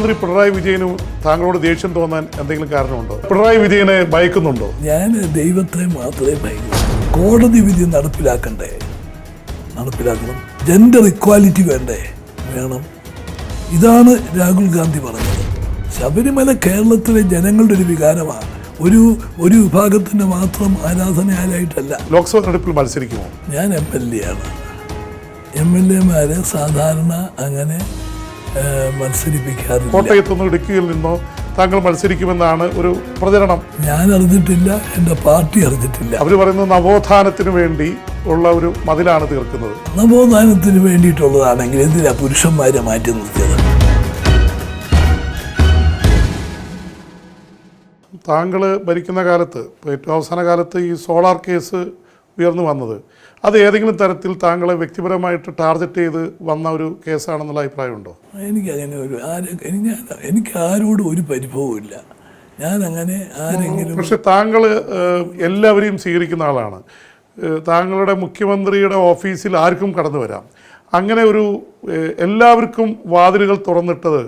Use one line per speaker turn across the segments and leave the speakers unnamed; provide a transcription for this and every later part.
മുഖ്യമന്ത്രി പിണറായി വിജയനും താങ്കളോട് ദേഷ്യം തോന്നാൻ എന്തെങ്കിലും കാരണമുണ്ടോ? പിണറായി വിജയനെ ഭയക്കുന്നുണ്ടോ?
ഞാൻ ദൈവത്തെ മാത്രമേ ഭയക്കൂ കോടതി വിധി നടപ്പിലാക്കണ്ടേ? നടപ്പിലാക്കണം. ജെൻഡർ ഇക്വാലിറ്റി വേണ്ടേ? വേണം. ഇതാണ് രാഹുൽ ഗാന്ധി പറഞ്ഞത്. ശബരിമല കേരളത്തിലെ ജനങ്ങളുടെ ഒരു വികാരമാണ്. ഒരു ഒരു വിഭാഗത്തിന്റെ മാത്രം ആരാധനയാലായിട്ടല്ല
ലോക്സഭാ തെരഞ്ഞെടുപ്പിൽ മത്സരിക്കുമോ?
ഞാൻ എം എൽ എ ആണ്. എം എൽ എമാരെ സാധാരണ അങ്ങനെ മത്സരിപ്പിക്കാറില്ല.
കോട്ടയത്തു നിന്ന് ഇടുക്കിയിൽ നിന്നോ താങ്കൾ മത്സരിക്കുമെന്നാണ് ഒരു പ്രചരണം.
ഞാൻ അറിഞ്ഞിട്ടില്ല എന്റെ പാർട്ടി അറിഞ്ഞിട്ടില്ല.
അവർ പറയുന്നത് നവോത്ഥാനത്തിന് വേണ്ടി ഉള്ള ഒരു മതിലാണ് തീർക്കുന്നത്.
നവോത്ഥാനത്തിന് വേണ്ടിയിട്ടുള്ളതാണെങ്കിൽ എന്തിനാ പുരുഷന്മാരെ മാറ്റി നിർത്തിയത്?
താങ്കൾ ഭരിക്കുന്ന കാലത്ത് ഏറ്റവും അവസാന കാലത്ത് ഈ സോളാർ കേസ് ഉയർന്നു വന്നത്. അത് ഏതെങ്കിലും തരത്തിൽ താങ്കളെ വ്യക്തിപരമായിട്ട് ടാർഗറ്റ് ചെയ്ത് വന്ന ഒരു കേസാണെന്നുള്ള അഭിപ്രായമുണ്ടോ?
എനിക്ക് അങ്ങനെ ഒരു എനിക്ക് ആരോടും ഒരു പരിഭവവും ഇല്ല. ഞാൻ അങ്ങനെ ആരെങ്കിലും
പക്ഷെ താങ്കൾ എല്ലാവരെയും സ്വീകരിക്കുന്ന ആളാണ്. താങ്കളുടെ മുഖ്യമന്ത്രിയുടെ ഓഫീസിൽ ആർക്കും കടന്നു വരാം. അങ്ങനെ ഒരു എല്ലാവർക്കും വാതിലുകൾ തുറന്നിട്ടത്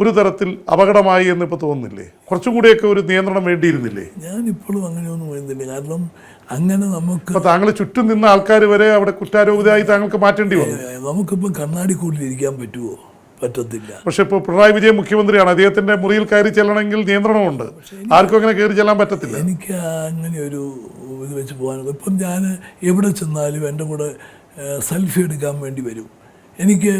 ഒരു തരത്തിൽ അപകടമായി എന്ന് ഇപ്പോൾ തോന്നുന്നില്ലേ? കുറച്ചും കൂടിയൊക്കെ ഒരു നിയന്ത്രണം വേണ്ടിയിരുന്നില്ലേ?
ഞാൻ ഇപ്പോഴും അങ്ങനെയൊന്നും വരുന്നില്ല കാരണം അങ്ങനെ നമുക്ക്
അപ്പോൾ താങ്കൾ ചുറ്റും നിന്ന ആൾക്കാർ വരെ അവിടെ കുറ്റാരോപിതരായി താങ്കൾക്ക് മാറ്റേണ്ടി വന്നു.
നമുക്കിപ്പോൾ കണ്ണാടി കൂടിയിരിക്കാൻ പറ്റുമോ പറ്റത്തില്ല.
പക്ഷെ ഇപ്പോൾ പിണറായി വിജയൻ മുഖ്യമന്ത്രിയാണ്. അദ്ദേഹത്തിന്റെ മുറിയിൽ കയറി ചെല്ലണമെങ്കിൽ നിയന്ത്രണമുണ്ട്. ആർക്കും അങ്ങനെ കയറി ചെല്ലാൻ പറ്റത്തില്ല.
എനിക്ക് അങ്ങനെ ഒരു ഇത് വെച്ച് പോകാനുള്ളത് ഇപ്പം ഞാൻ എവിടെ ചെന്നാലും എന്റെ കൂടെ സെൽഫി എടുക്കാൻ വേണ്ടി വരും. എനിക്ക്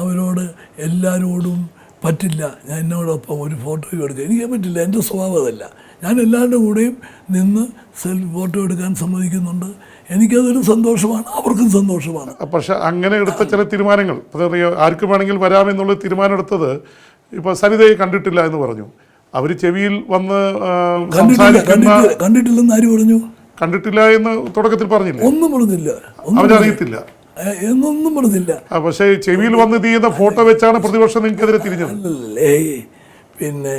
അവരോട് എല്ലാവരോടും പറ്റില്ല. ഞാൻ എന്നോടൊപ്പം ഒരു ഫോട്ടോയും എടുക്കുക. എനിക്ക് പറ്റില്ല. എന്റെ സ്വഭാവം അതല്ല. ഞാൻ എല്ലാവരുടെ കൂടെയും നിന്ന് സെൽഫി ഫോട്ടോ എടുക്കാൻ സമ്മതിക്കുന്നുണ്ട്. എനിക്കതൊരു സന്തോഷമാണ്. അവർക്കും സന്തോഷമാണ്.
പക്ഷെ അങ്ങനെ എടുത്ത ചില തീരുമാനങ്ങൾ ആർക്ക് വേണമെങ്കിൽ വരാമെന്നുള്ള തീരുമാനം എടുത്തത് ഇപ്പൊ സരിതയെ കണ്ടിട്ടില്ല എന്ന് പറഞ്ഞു. അവർ ചെവിയിൽ വന്ന്
കണ്ടിട്ടില്ല കണ്ടിട്ടില്ലെന്ന് ആര് പറഞ്ഞു?
കണ്ടിട്ടില്ല എന്ന് തുടക്കത്തിൽ പറഞ്ഞില്ല?
ഒന്നും പറഞ്ഞില്ല.
അവരറിയത്തില്ല.
എന്നൊന്നും പറഞ്ഞില്ല.
പക്ഷേ ചെവിയിൽ വന്ന് തീയുന്ന ഫോട്ടോ വെച്ചാണ് പ്രതിപക്ഷം നിങ്ങൾക്കെതിരെ തിരിഞ്ഞത്.
അല്ലേ പിന്നെ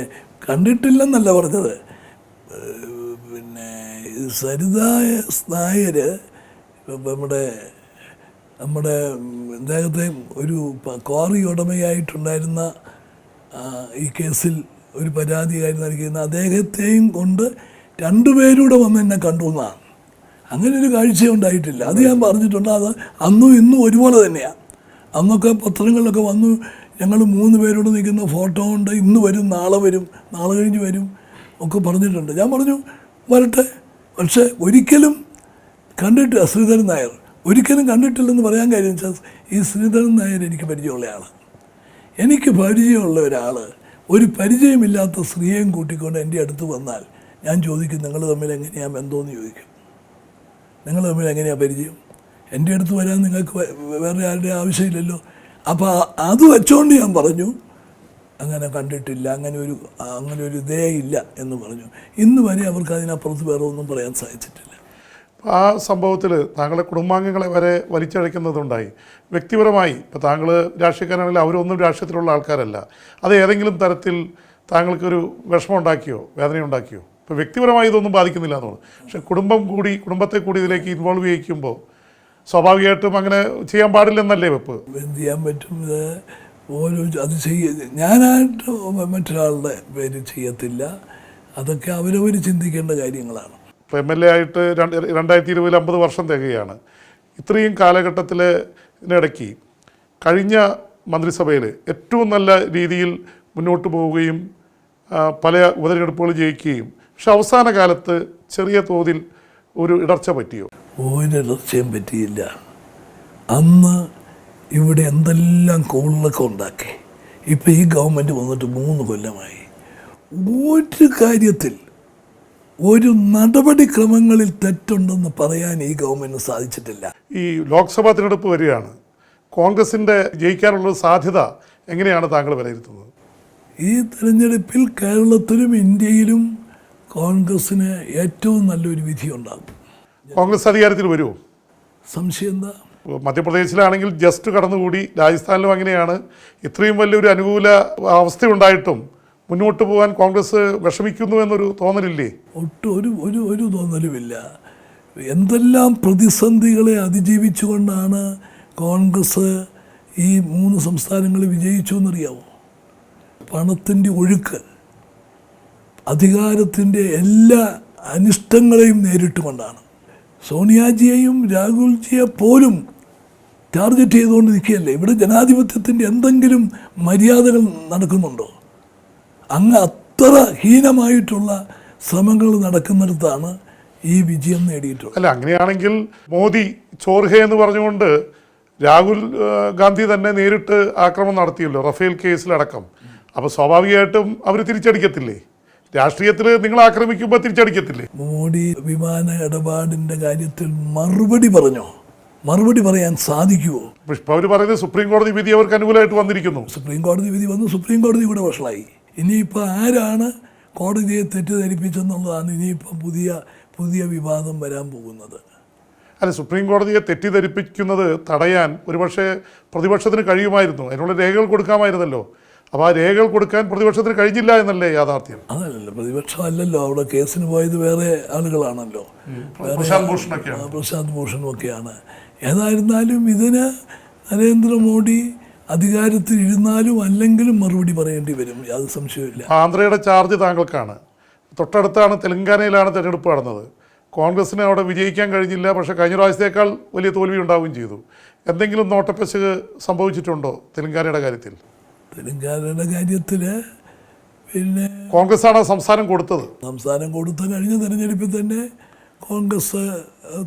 കണ്ടിട്ടില്ലെന്നല്ല പറഞ്ഞത്. പിന്നെ സരിത നായര് നമ്മുടെ നമ്മുടെ അദ്ദേഹത്തെ ഒരു ക്വാറി ഉടമയായിട്ടുണ്ടായിരുന്ന ഈ കേസിൽ ഒരു പരാതിയായി നൽകിയിരുന്ന അദ്ദേഹത്തെയും കൊണ്ട് രണ്ടുപേരൂടെ വന്ന് എന്നെ കണ്ടു എന്നാണ്. അങ്ങനെ ഒരു കാഴ്ച ഉണ്ടായിട്ടില്ല അത് ഞാൻ പറഞ്ഞിട്ടുണ്ട്. അത് അന്നും ഇന്നും ഒരുപോലെ തന്നെയാണ് അന്നൊക്കെ പത്രങ്ങളിലൊക്കെ വന്നു ഞങ്ങൾ മൂന്ന് പേരോട് നിൽക്കുന്ന ഫോട്ടോ ഉണ്ട്. ഇന്ന് വരും നാളെ വരും നാളെ കഴിഞ്ഞ് വരും ഒക്കെ പറഞ്ഞിട്ടുണ്ട്. ഞാൻ പറഞ്ഞു വരട്ടെ. പക്ഷേ ഒരിക്കലും കണ്ടിട്ട് ശ്രീധരൻ നായർ ഒരിക്കലും കണ്ടിട്ടില്ലെന്ന് പറയാൻ കാര്യം വെച്ചാൽ ഈ ശ്രീധരൻ നായർ എനിക്ക് പരിചയമുള്ള ആളാണ് എനിക്ക് പരിചയമുള്ള ഒരാൾ ഒരു പരിചയമില്ലാത്ത സ്ത്രീയെയും കൂട്ടിക്കൊണ്ട് എന്റെ അടുത്ത് വന്നാൽ ഞാൻ ചോദിക്കും നിങ്ങൾ തമ്മിൽ എങ്ങനെയാണ് ബന്ധമെന്ന് ചോദിക്കും. നിങ്ങൾ തമ്മിൽ എങ്ങനെയാണ് പരിചയം? എന്റെ അടുത്ത് വരാൻ നിങ്ങൾക്ക് വേറെ ആരുടെ ആവശ്യമില്ലല്ലോ. അപ്പോൾ അത് വെച്ചോണ്ട് ഞാൻ പറഞ്ഞു അങ്ങനെ കണ്ടിട്ടില്ല അങ്ങനെ ഒരു അങ്ങനെ ഒരു ഇതേ ഇല്ല എന്ന് പറഞ്ഞു. ഇന്ന് വരെ അവർക്ക് അതിനപ്പുറത്ത് വേറെ ഒന്നും പറയാൻ സാധിച്ചിട്ടില്ല.
ആ സംഭവത്തിൽ താങ്കളുടെ കുടുംബാംഗങ്ങളെ വരെ വലിച്ചഴക്കുന്നതുണ്ടായി വ്യക്തിപരമായി ഇപ്പോൾ താങ്കൾ രാഷ്ട്രീയക്കാരാണെങ്കിൽ അവരൊന്നും രാഷ്ട്രീയത്തിലുള്ള ആൾക്കാരല്ല. അത് ഏതെങ്കിലും തരത്തിൽ താങ്കൾക്കൊരു വിഷമം ഉണ്ടാക്കിയോ വേദന ഉണ്ടാക്കിയോ ഇപ്പോൾ വ്യക്തിപരമായി ഇതൊന്നും ബാധിക്കുന്നില്ല എന്ന് പറഞ്ഞു പക്ഷേ കുടുംബം കൂടി കുടുംബത്തെ കൂടി ഇതിലേക്ക് ഇൻവോൾവ് ചെയ്യിക്കുമ്പോൾ സ്വാഭാവികമായിട്ടും അങ്ങനെ ചെയ്യാൻ പാടില്ലെന്നല്ലേ വെപ്പ്?
എന്ത് ചെയ്യാൻ പറ്റും? ഓരോ അത് ചെയ്യ ഞാനായിട്ട് മറ്റൊരാളുടെ പേര് ചെയ്യത്തില്ല. അതൊക്കെ അവരവർ ചിന്തിക്കേണ്ട കാര്യങ്ങളാണ്.
ഇപ്പോൾ എം എൽ എ ആയിട്ട് രണ്ട് രണ്ടായിരത്തി ഇരുപതിൽ അമ്പത് വർഷം തികയാണ്. ഇത്രയും കാലഘട്ടത്തിലെ ഇതിനിടയ്ക്ക് കഴിഞ്ഞ മന്ത്രിസഭയിൽ ഏറ്റവും നല്ല രീതിയിൽ മുന്നോട്ട് പോവുകയും പല ഉപതെരഞ്ഞെടുപ്പുകൾ ജയിക്കുകയും പക്ഷെ അവസാന കാലത്ത് ചെറിയ തോതിൽ ഒരു ഇടർച്ച പറ്റിയോ?
ഒരിടർച്ചയും പറ്റിയില്ല. അന്ന് ഇവിടെ എന്തെല്ലാം കോളിലൊക്കെ ഉണ്ടാക്കി. ഇപ്പം ഈ ഗവൺമെന്റ് വന്നിട്ട് മൂന്ന് കൊല്ലമായി. ഒരു കാര്യത്തിൽ ഒരു നടപടിക്രമങ്ങളിൽ തെറ്റുണ്ടെന്ന് പറയാൻ ഈ ഗവൺമെന്റ് സാധിച്ചിട്ടില്ല.
ഈ ലോക്സഭാ തിരഞ്ഞെടുപ്പ് വരികയാണ് കോൺഗ്രസിന്റെ ജയിക്കാനുള്ള സാധ്യത എങ്ങനെയാണ് താങ്കൾ വിലയിരുത്തുന്നത്?
ഈ തിരഞ്ഞെടുപ്പിൽ കേരളത്തിലും ഇന്ത്യയിലും കോൺഗ്രസ്സിന് ഏറ്റവും നല്ലൊരു വിധി ഉണ്ടാകും.
കോൺഗ്രസ് അധികാരത്തിൽ വരുമോ?
സംശയം എന്താ?
മധ്യപ്രദേശിലാണെങ്കിൽ ജസ്റ്റ് കടന്നുകൂടി രാജസ്ഥാനിലും അങ്ങനെയാണ്. ഇത്രയും വലിയൊരു അനുകൂല അവസ്ഥയുണ്ടായിട്ടും മുന്നോട്ട് പോകാൻ കോൺഗ്രസ് വിഷമിക്കുന്നു എന്നൊരു തോന്നലില്ലേ?
ഒട്ടും ഒരു ഒരു ഒരു തോന്നലുമില്ല. എന്തെല്ലാം പ്രതിസന്ധികളെ അതിജീവിച്ചുകൊണ്ടാണ് കോൺഗ്രസ് ഈ മൂന്ന് സംസ്ഥാനങ്ങളിൽ വിജയിച്ചു എന്നറിയാമോ പണത്തിന്റെ ഒഴുക്ക്. അധികാരത്തിന്റെ എല്ലാ അനിഷ്ടങ്ങളെയും നേരിട്ടുകൊണ്ടാണ്. സോണിയാജിയെയും രാഹുൽജിയെ പോലും ടാർഗറ്റ് ചെയ്തുകൊണ്ട് നിൽക്കുകയല്ലേ? ഇവിടെ ജനാധിപത്യത്തിന്റെ എന്തെങ്കിലും മര്യാദകൾ നടക്കുന്നുണ്ടോ? അങ്ങ് അത്ര ഹീനമായിട്ടുള്ള ശ്രമങ്ങൾ നടക്കുന്നിടത്താണ് ഈ വിജയം നേടിയിട്ടുള്ളത്.
അല്ല അങ്ങനെയാണെങ്കിൽ മോദി ചോർഹെ എന്ന് പറഞ്ഞുകൊണ്ട് രാഹുൽ ഗാന്ധി തന്നെ നേരിട്ട് ആക്രമണം നടത്തിയല്ലോ റഫേൽ കേസിലടക്കം. അപ്പോൾ സ്വാഭാവികമായിട്ടും അവർ തിരിച്ചടിക്കത്തില്ലേ? രാഷ്ട്രീയത്തിൽ നിങ്ങൾ ആക്രമിക്കുമ്പോൾ തിരിച്ചടിക്കത്തില്ലേ?
മോഡി വിമാന ഇടപാടിന്റെ കാര്യത്തിൽ മറുപടി പറഞ്ഞോ? മറുപടി പറയാൻ സാധിക്കുമോ
ഇപ്പൊ അവർ പറയുന്നത് സുപ്രീം കോടതി വിധി അവർക്ക് അനുകൂലമായിട്ട് വന്നിരിക്കുന്നു.
സുപ്രീം കോടതി വിധി വന്നു സുപ്രീം കോടതി ഇവിടെ വഷളായി. ഇനിയിപ്പോൾ ആരാണ് കോടതിയെ തെറ്റിദ്ധരിപ്പിച്ചെന്നുള്ളതാണ് ഇനിയിപ്പോൾ പുതിയ പുതിയ വിവാദം വരാൻ പോകുന്നത്.
അല്ല സുപ്രീം കോടതിയെ തെറ്റിദ്ധരിപ്പിക്കുന്നത് തടയാൻ ഒരുപക്ഷെ പ്രതിപക്ഷത്തിന് കഴിയുമായിരുന്നു. അതിനുള്ള രേഖകൾ കൊടുക്കാമായിരുന്നല്ലോ. അപ്പോൾ ആ രേഖകൾ കൊടുക്കാൻ പ്രതിപക്ഷത്തിന് കഴിഞ്ഞില്ല എന്നല്ലേ യാഥാർത്ഥ്യം?
അതല്ലല്ലോ പ്രതിപക്ഷം അല്ലല്ലോ അവിടെ കേസിന് പോയത് വേറെ ആളുകളാണല്ലോ.
പ്രശാന്ത് ഭൂഷണൊക്കെയാണ്.
പ്രശാന്ത് ഭൂഷണും ഒക്കെയാണ് ഏതായിരുന്നാലും ഇതിന് നരേന്ദ്രമോദി അധികാരത്തിൽ ഇരുന്നാലും അല്ലെങ്കിലും മറുപടി പറയേണ്ടി വരും. അത് സംശയമില്ല
ആന്ധ്രയുടെ ചാർജ് താങ്കൾക്കാണ്. തൊട്ടടുത്താണ് തെലങ്കാനയിലാണ് തെരഞ്ഞെടുപ്പ് നടന്നത്. കോൺഗ്രസിന് അവിടെ വിജയിക്കാൻ കഴിഞ്ഞില്ല. പക്ഷേ കഴിഞ്ഞ പ്രാവശ്യത്തേക്കാൾ വലിയ തോൽവി ഉണ്ടാവുകയും ചെയ്തു. എന്തെങ്കിലും നോട്ടപ്പശക് സംഭവിച്ചിട്ടുണ്ടോ തെലങ്കാനയുടെ കാര്യത്തിൽ?
തെലങ്കാനയുടെ കാര്യത്തിൽ പിന്നെ
കോൺഗ്രസ് ആണ് സംസ്ഥാനം കൊടുത്തത്.
സംസ്ഥാനം കൊടുത്ത കഴിഞ്ഞ തെരഞ്ഞെടുപ്പിൽ തന്നെ കോൺഗ്രസ്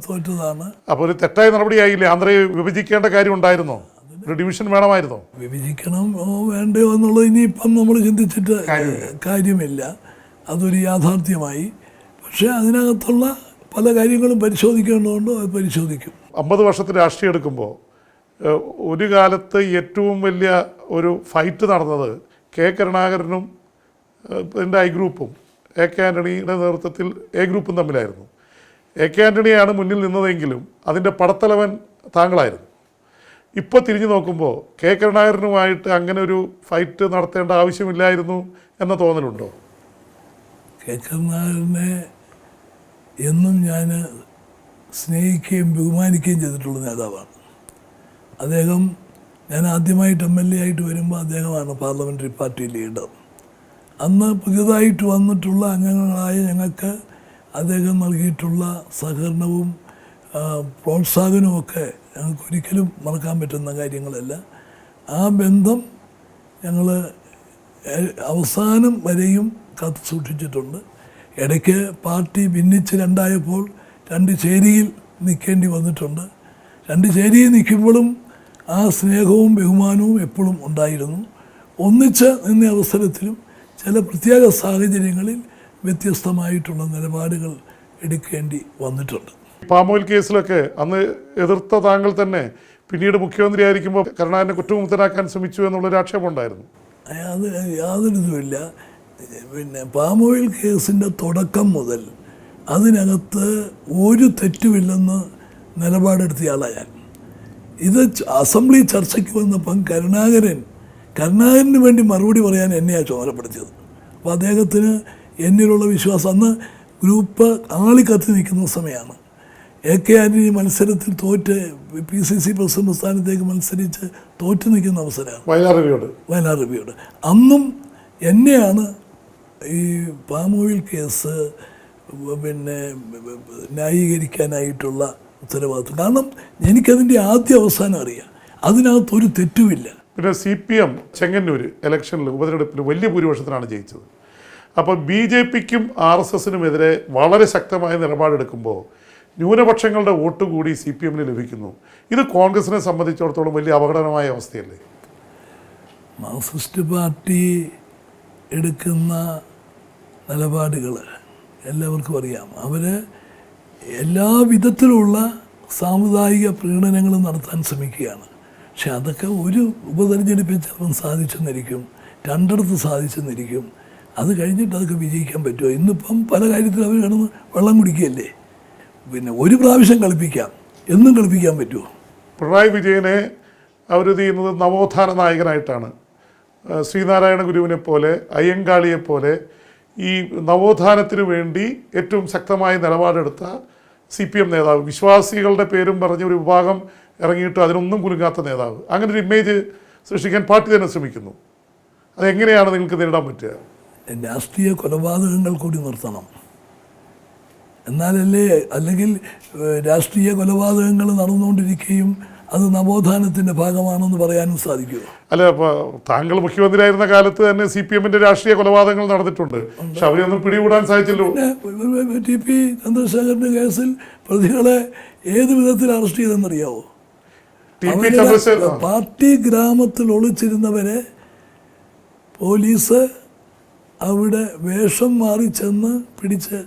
തോറ്റതാണ്.
അപ്പോൾ ഒരു തെറ്റായ നടപടിയായില്ലേ? ആന്ധ്രയെ വിഭജിക്കേണ്ട കാര്യം ഉണ്ടായിരുന്നോ? ഒരു ഡിവിഷൻ വേണമായിരുന്നോ?
വിഭജിക്കണം വേണ്ടയോ എന്നുള്ളത് ഇനിയിപ്പം നമ്മൾ ചിന്തിച്ചിട്ട് കാര്യമില്ല. അതൊരു യാഥാർത്ഥ്യമായി. പക്ഷേ അതിനകത്തുള്ള പല കാര്യങ്ങളും പരിശോധിക്കേണ്ടതുകൊണ്ട് അത് പരിശോധിക്കും.
അമ്പത് വർഷത്തെ രാഷ്ട്രീയം എടുക്കുമ്പോൾ ഒരു കാലത്ത് ഏറ്റവും വലിയ ഒരു ഫൈറ്റ് നടന്നത് കെ കരുണാകരനും എന്റെ ഐ ഗ്രൂപ്പും എ കെ ആന്റണിയുടെ നേതൃത്വത്തിൽ എ ഗ്രൂപ്പും തമ്മിലായിരുന്നു. എ കെ ആന്റണിയാണ് മുന്നിൽ നിന്നതെങ്കിലും അതിന്റെ പടത്തലവൻ താങ്കളായിരുന്നു. ഇപ്പോൾ തിരിഞ്ഞു നോക്കുമ്പോൾ കെ കരുണാകരനുമായിട്ട് അങ്ങനെ ഒരു ഫൈറ്റ് നടത്തേണ്ട ആവശ്യമില്ലായിരുന്നു എന്ന തോന്നലുണ്ടോ?
കെ കരുണാകരനെ എന്നും ഞാൻ സ്നേഹിക്കുകയും ബഹുമാനിക്കുകയും ചെയ്തിട്ടുള്ള നേതാവാണ്. അദ്ദേഹം ഞാൻ ആദ്യമായിട്ട് എം എൽ എ ആയിട്ട് വരുമ്പോൾ അദ്ദേഹമാണ് പാർലമെന്ററി പാർട്ടി ലീഡർ അന്ന് പുതിയതായിട്ട് വന്നിട്ടുള്ള അംഗങ്ങളായ ഞങ്ങൾക്ക് അദ്ദേഹം നൽകിയിട്ടുള്ള സഹകരണവും ആ, പ്രോത്സാഹനവും ഒക്കെ ഞങ്ങൾക്ക് ഒരിക്കലും മറക്കാൻ പറ്റുന്ന കാര്യങ്ങളല്ല. ആ ബന്ധം ഞങ്ങൾ അവസാനം വരെയും കാത്തു സൂക്ഷിച്ചിട്ടുണ്ട്. ഇടയ്ക്ക് പാർട്ടി ഭിന്നിച്ച് രണ്ടായപ്പോൾ രണ്ട് ചേരിയിൽ നിൽക്കേണ്ടി വന്നിട്ടുണ്ട്. രണ്ട് ചേരിയിൽ നിൽക്കുമ്പോഴും ആ സ്നേഹവും ബഹുമാനവും എപ്പോഴും ഉണ്ടായിരുന്നു. ഒന്നിച്ച് നിന്ന അവസരത്തിലും ചില പ്രത്യേക സാഹചര്യങ്ങളിൽ വ്യത്യസ്തമായിട്ടുള്ള നിലപാടുകൾ എടുക്കേണ്ടി വന്നിട്ടുണ്ട്.
പാമോയിൽ കേസിലൊക്കെ അന്ന് എതിർത്ത താങ്കൾ തന്നെ പിന്നീട് മുഖ്യമന്ത്രി ആയിരിക്കുമ്പോൾ കരുണാകരനെ കുറ്റമുക്തനാക്കാൻ ശ്രമിച്ചു എന്നുള്ളൊരു ആക്ഷേപമുണ്ടായിരുന്നു
അത് യാതൊരു ഇതുമില്ല പിന്നെ പാമോയിൽ കേസിന്റെ തുടക്കം മുതൽ അതിനകത്ത് ഒരു തെറ്റുമില്ലെന്ന് നിലപാടെടുത്തയാളാണ് ഞാൻ. ഇത് അസംബ്ലി ചർച്ചയ്ക്ക് വന്നപ്പം കരുണാകരൻ കരുണാകരന് വേണ്ടി മറുപടി പറയാൻ എന്നെയാണ് ചുമതലപ്പെടുത്തിയത് അപ്പോൾ അദ്ദേഹത്തിന് എന്നിലുള്ള വിശ്വാസം അന്ന് ഗ്രൂപ്പ് ആളിക്കത്തി നിൽക്കുന്ന സമയമാണ്. എ കെ ആന്റണി മത്സരത്തിൽ തോറ്റ് പി സി സി പ്രസിഡന്റ് സ്ഥാനത്തേക്ക് മത്സരിച്ച് തോറ്റു നിൽക്കുന്ന അവസരമാണ്.
വയലാർ രവിയോട്
വയലാർ രവിയോട് അന്നും എന്നെയാണ് ഈ പാമോയിൽ കേസ് പിന്നെ ന്യായീകരിക്കാനായിട്ടുള്ള ഉത്തരവാദിത്വം. കാരണം എനിക്കതിന്റെ ആദ്യ അവസാനം അറിയാം. അതിനകത്തൊരു തെറ്റുമില്ല.
പിന്നെ സി പി എം ചെങ്ങന്നൂർ ഇലക്ഷനിൽ ഉപതെരഞ്ഞെടുപ്പിൽ വലിയ ഭൂരിപക്ഷത്തിനാണ് ജയിച്ചത്. അപ്പോൾ ബി ജെ പിക്കും ആർ എസ് എസിനുമെതിരെ വളരെ ശക്തമായ നിലപാടെടുക്കുമ്പോൾ ന്യൂനപക്ഷങ്ങളുടെ വോട്ട് കൂടി സി പി എമ്മിന് ലഭിക്കുന്നു. ഇത് കോൺഗ്രസിനെ സംബന്ധിച്ചിടത്തോളം വലിയ അപകടകരമായ അവസ്ഥയല്ലേ?
മാർക്സിസ്റ്റ് പാർട്ടി എടുക്കുന്ന നിലപാടുകൾ എല്ലാവർക്കും അറിയാം. അവർ എല്ലാ വിധത്തിലുള്ള സാമുദായിക പ്രീണനങ്ങളും നടത്താൻ ശ്രമിക്കുകയാണ്. പക്ഷെ അതൊക്കെ ഒരു ഉപതെരഞ്ഞെടുപ്പിൽ ചിലപ്പം സാധിച്ചെന്നിരിക്കും രണ്ടിടത്ത് സാധിച്ചെന്നിരിക്കും. അത് കഴിഞ്ഞിട്ട് അതൊക്കെ വിജയിക്കാൻ പറ്റുമോ? ഇന്നിപ്പം പല കാര്യത്തിലും അവർ കിടന്ന് വെള്ളം കുടിക്കുകയല്ലേ? പിന്നെ ഒരു പ്രാവശ്യം കളിപ്പിക്കാം. എന്നും കളിപ്പിക്കാൻ പറ്റുമോ?
പിണറായി വിജയനെ അവർ ചെയ്യുന്നത് നവോത്ഥാന നായകനായിട്ടാണ്. ശ്രീനാരായണ ഗുരുവിനെ പോലെ അയ്യങ്കാളിയെ പോലെ ഈ നവോത്ഥാനത്തിന് വേണ്ടി ഏറ്റവും ശക്തമായ നിലപാടെടുത്ത സി പി എം നേതാവ്. വിശ്വാസികളുടെ പേരും പറഞ്ഞ ഒരു വിഭാഗം ഇറങ്ങിയിട്ട് അതിനൊന്നും കുലുങ്ങാത്ത നേതാവ്. അങ്ങനെ ഒരു ഇമേജ് സൃഷ്ടിക്കാൻ പാർട്ടി തന്നെ ശ്രമിക്കുന്നു. അതെങ്ങനെയാണ് നിങ്ങൾക്ക് നേരിടാൻ പറ്റുക?
രാഷ്ട്രീയ കൊലപാതകങ്ങൾ കൂടി നിർത്തണം. എന്നാലല്ലേ അല്ലെങ്കിൽ രാഷ്ട്രീയ കൊലപാതകങ്ങൾ നടന്നുകൊണ്ടിരിക്കുകയും അത് നവോത്ഥാനത്തിന്റെ ഭാഗമാണെന്ന് പറയാനും സാധിക്കുമോ?
അല്ല അപ്പോൾ താങ്കൾ മുഖ്യമന്ത്രിയായിരുന്ന കാലത്ത് തന്നെ സി പി എമ്മിന്റെ രാഷ്ട്രീയ കൊലപാതകങ്ങൾ നടന്നിട്ടുണ്ട്. പക്ഷെ അവരെയൊന്നും പിടികൂടാൻ സാധിച്ചല്ലോ
ടി പി ചന്ദ്രശേഖരന്റെ കേസിൽ പ്രതികളെ ഏത് വിധത്തിൽ അറസ്റ്റ് ചെയ്തെന്നറിയാവോ. പാർട്ടി ഗ്രാമത്തിൽ ഒളിച്ചിരുന്നവരെ പോലീസ് അവിടെ വേഷം മാറി ചെന്ന് പിടിച്ച്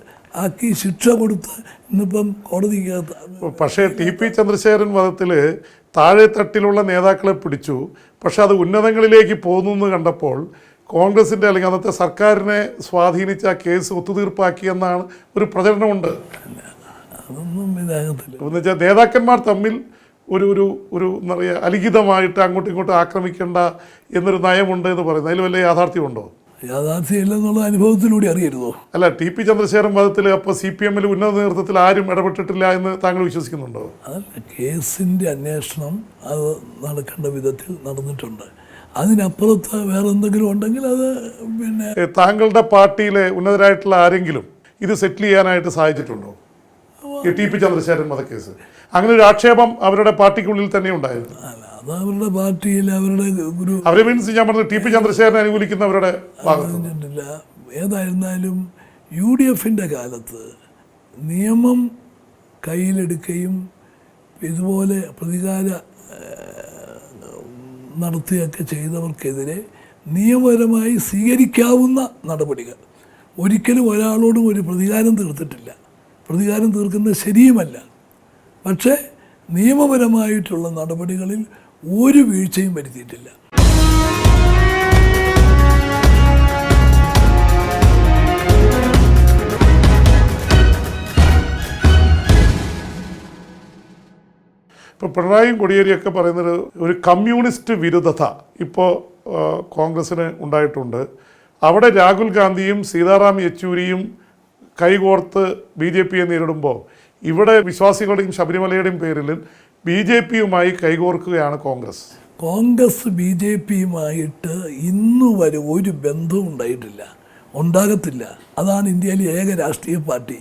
ആക്കി ശിക്ഷ കൊടുത്ത് ഇന്നിപ്പം കോടതിക്കകത്ത്
പക്ഷേ ടി പി ചന്ദ്രശേഖരൻ വധത്തിൽ താഴെത്തട്ടിലുള്ള നേതാക്കളെ പിടിച്ചു. പക്ഷെ അത് ഉന്നതങ്ങളിലേക്ക് പോകുന്നു എന്ന് കണ്ടപ്പോൾ കോൺഗ്രസിന്റെ അല്ലെങ്കിൽ അന്നത്തെ സർക്കാരിനെ സ്വാധീനിച്ച കേസ് ഒത്തുതീർപ്പാക്കിയെന്നാണ് ഒരു പ്രചരണമുണ്ട്.
അതൊന്നും ഇതാകത്തില്ല.
എന്ന് വെച്ചാൽ നേതാക്കന്മാർ തമ്മിൽ ഒരു ഒരു ഒരു എന്താ പറയുക അലിഖിതമായിട്ട് അങ്ങോട്ടും ഇങ്ങോട്ടും ആക്രമിക്കേണ്ട എന്നൊരു നയമുണ്ട് എന്ന് പറയുന്നത്. അതിൽ വല്ല യാഥാർത്ഥ്യമുണ്ടോ?
യാഥാർത്ഥ്യമില്ലെന്നുള്ള അനുഭവത്തിലൂടെ അറിയരുതോ?
അല്ല ടി പി ചന്ദ്രശേഖരൻ വധത്തിൽ അപ്പോൾ സി പി എമ്മിൽ ഉന്നത നേതൃത്വത്തിൽ ആരും ഇടപെട്ടിട്ടില്ല എന്ന് താങ്കൾ വിശ്വസിക്കുന്നുണ്ടോ?
അതല്ല കേസിന്റെ അന്വേഷണം അത് നടക്കേണ്ട വിധത്തിൽ നടന്നിട്ടുണ്ട്. അതിനപ്പുറത്ത് വേറെ എന്തെങ്കിലും ഉണ്ടെങ്കിൽ അത് പിന്നെ
താങ്കളുടെ പാർട്ടിയിലെ ഉന്നതരായിട്ടുള്ള ആരെങ്കിലും ഇത് സെറ്റിൽ ചെയ്യാനായിട്ട് സാധിച്ചിട്ടുണ്ടോ? ഈ ടി പി ചന്ദ്രശേഖരൻ വധക്കേസ്. അങ്ങനെ ഒരു ആക്ഷേപം അവരുടെ പാർട്ടിക്കുള്ളിൽ തന്നെ ഉണ്ടായിരുന്നു.
അല്ല അത് അവരുടെ പാർട്ടിയിൽ അവരുടെ ഗുരു
അവരെ മീൻസ് ഞാൻ പറഞ്ഞത് ടി പി ചന്ദ്രശേഖരനെ അനുകൂലിക്കുന്നവരുടെ
പറഞ്ഞിട്ടില്ല ഏതായിരുന്നാലും യു ഡി എഫിന്റെ കാലത്ത് നിയമം കയ്യിലെടുക്കുകയും ഇതുപോലെ പ്രതികാര നടത്തുകയൊക്കെ ചെയ്തവർക്കെതിരെ നിയമപരമായി സ്വീകരിക്കാവുന്ന നടപടികൾ. ഒരിക്കലും ഒരാളോടും ഒരു പ്രതികാരം തീർത്തിട്ടില്ല. പ്രതികാരം തീർക്കുന്നത് ശരിയുമല്ല. പക്ഷേ നിയമപരമായിട്ടുള്ള നടപടികളിൽ ഒരു വീഴ്ചയും വരുത്തിയിട്ടില്ല.
ഇപ്പോൾ പിണറായിയും കൊടിയേരിയൊക്കെ പറയുന്നത് ഒരു കമ്മ്യൂണിസ്റ്റ് വിരുദ്ധത ഇപ്പോൾ കോൺഗ്രസ്സിന് ഉണ്ടായിട്ടുണ്ട്. അവിടെ രാഹുൽ ഗാന്ധിയും സീതാറാം യെച്ചൂരിയും കൈകോർത്ത് ബി ജെ പിയെ നേരിടുമ്പോൾ ഇവിടെ വിശ്വാസികളുടെയും ശബരിമലയുടെയും പേരിൽ ബി ജെ പിയുമായി കൈകോർക്കുകയാണ് കോൺഗ്രസ്.
കോൺഗ്രസ് ബി ജെ പിയുമായിട്ട് ഇന്ന് വരെ ഒരു ബന്ധവും ഉണ്ടായിട്ടില്ല. ഉണ്ടാകത്തില്ല. അതാണ് ഇന്ത്യയിലെ ഏക രാഷ്ട്രീയ പാർട്ടി.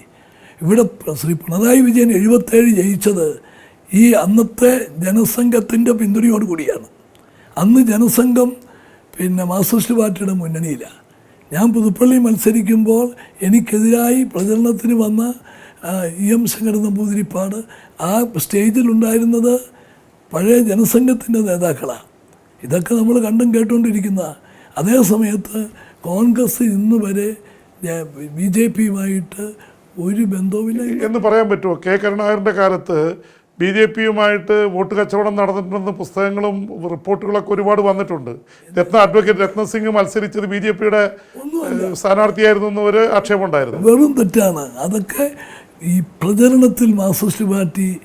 ഇവിടെ ശ്രീ പിണറായി വിജയൻ എഴുപത്തേഴ് ജയിച്ചത് ഈ അന്നത്തെ ജനസംഘത്തിന്റെ പിന്തുണയോട് കൂടിയാണ്. അന്ന് ജനസംഘം പിന്നെ മാർക്സിസ്റ്റ് പാർട്ടിയുടെ മുന്നണിയിലാണ്. ഞാൻ പുതുപ്പള്ളി മത്സരിക്കുമ്പോൾ എനിക്കെതിരായി പ്രചരണത്തിന് വന്ന എം ശങ്കരൻ നമ്പൂതിരിപ്പാട് ആ സ്റ്റേജിലുണ്ടായിരുന്നത് പഴയ ജനസംഘത്തിന്റെ നേതാക്കളാണ് ഇതൊക്കെ നമ്മൾ കണ്ടും കേട്ടുകൊണ്ടിരിക്കുന്ന അതേ സമയത്ത് കോൺഗ്രസ് ഇന്ന് വരെ ബി ജെ പിയുമായിട്ട് ഒരു ബന്ധവുമില്ല.
എന്ന് പറയാൻ പറ്റുമോ? കെ കരുണാകരന്റെ കാലത്ത് ബി ജെ പിയുമായിട്ട് വോട്ട് കച്ചവടം നടന്നിട്ടുണ്ടെന്ന് പുസ്തകങ്ങളും റിപ്പോർട്ടുകളൊക്കെ ഒരുപാട് വന്നിട്ടുണ്ട്. രത്ന അഡ്വക്കേറ്റ് രത്നസിംഗ് മത്സരിച്ചത് ബി ജെ പിയുടെ സ്ഥാനാർത്ഥിയായിരുന്നു എന്നൊരു ആക്ഷേപമുണ്ടായിരുന്നു.
വെറും തെറ്റാണ്. അതൊക്കെ ഈ പ്രചരണത്തിൽ മാർക്സിസ്റ്റ് പാർട്ടി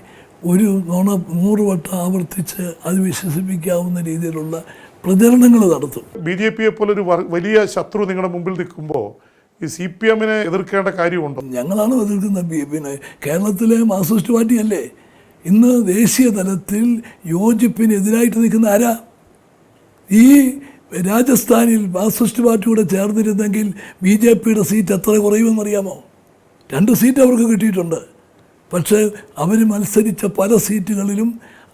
ഒരു നുണ നൂറ് വട്ടം ആവർത്തിച്ച് അത് വിശ്വസിപ്പിക്കാവുന്ന രീതിയിലുള്ള പ്രചരണങ്ങൾ നടത്തും.
ബി ജെ പിയെ പോലൊരു വലിയ ശത്രു നിങ്ങളുടെ മുമ്പിൽ നിൽക്കുമ്പോൾ ഈ സി പി എമ്മിനെ എതിർക്കേണ്ട കാര്യമുണ്ടോ?
ഞങ്ങളാണ് എതിർക്കുന്നത് ബി- പിന്നെ കേരളത്തിലെ മാർക്സിസ്റ്റ് പാർട്ടിയല്ലേ ഇന്ന് ദേശീയ തലത്തിൽ യോജിപ്പിനെതിരായിട്ട് നിൽക്കുന്ന ആരാ? ഈ രാജസ്ഥാനിൽ മാർക്സിസ്റ്റ് പാർട്ടിയോട് ചേർന്നിരുന്നെങ്കിൽ ബി ജെ പിയുടെ സീറ്റ് എത്ര കുറയുമെന്നറിയാമോ? രണ്ട് സീറ്റ് അവർക്ക് കിട്ടിയിട്ടുണ്ട്. പക്ഷേ അവർ മത്സരിച്ച പല സീറ്റുകളിലും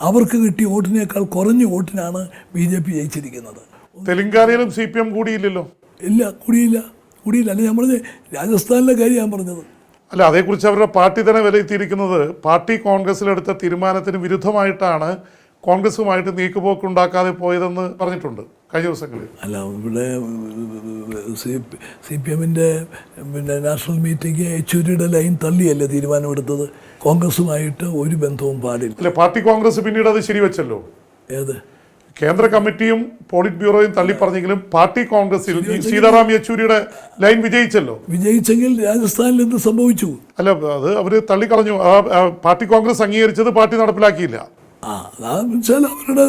അവർക്ക് കിട്ടിയ വോട്ടിനേക്കാൾ കുറഞ്ഞ വോട്ടിനാണ് ബി ജെ പി ജയിച്ചിരിക്കുന്നത്.
തെലങ്കാനയിലും സി പി എം കൂടിയില്ലല്ലോ?
ഇല്ല കൂടിയില്ല. കൂടിയില്ല. അല്ല ഞാൻ പറഞ്ഞത് രാജസ്ഥാനിലെ കാര്യം ഞാൻ പറഞ്ഞത്.
അല്ല അതേക്കുറിച്ച് അവരുടെ പാർട്ടി തന്നെ വിലയിരുത്തിയിരിക്കുന്നത് പാർട്ടി കോൺഗ്രസിലെടുത്ത തീരുമാനത്തിന് വിരുദ്ധമായിട്ടാണ് കോൺഗ്രസുമായിട്ട് നീക്കുപോക്കുണ്ടാക്കാതെ പോയതെന്ന് പറഞ്ഞിട്ടുണ്ട്. കഴിഞ്ഞ ദിവസങ്ങളിൽ.
അല്ല ഇവിടെ സി പി എമ്മിന്റെ പിന്നെ നാഷണൽ മീറ്റിംഗ് യെച്ചൂരിയുടെ ലൈൻ തള്ളിയല്ലേ തീരുമാനമെടുത്തത്? കോൺഗ്രസുമായിട്ട് ഒരു ബന്ധവും പാടില്ല.
അല്ലെ പാർട്ടി കോൺഗ്രസ് പിന്നീട് അത് ശരിവെച്ചല്ലോ.
ഏത്?
കേന്ദ്ര കമ്മിറ്റിയും പോളിറ്റ് ബ്യൂറോയും തള്ളി പറഞ്ഞെങ്കിലും പാർട്ടി കോൺഗ്രസിൽ സീതാറാം യെച്ചൂരിയുടെ ലൈൻ വിജയിച്ചല്ലോ.
വിജയിച്ചെങ്കിൽ രാജസ്ഥാനിൽ എന്ത് സംഭവിച്ചു?
അല്ല അത് അവർ തള്ളിക്കളഞ്ഞു. പാർട്ടി കോൺഗ്രസ് അംഗീകരിച്ചത് പാർട്ടി നടപ്പിലാക്കിയില്ല.
ആ അവരുടെ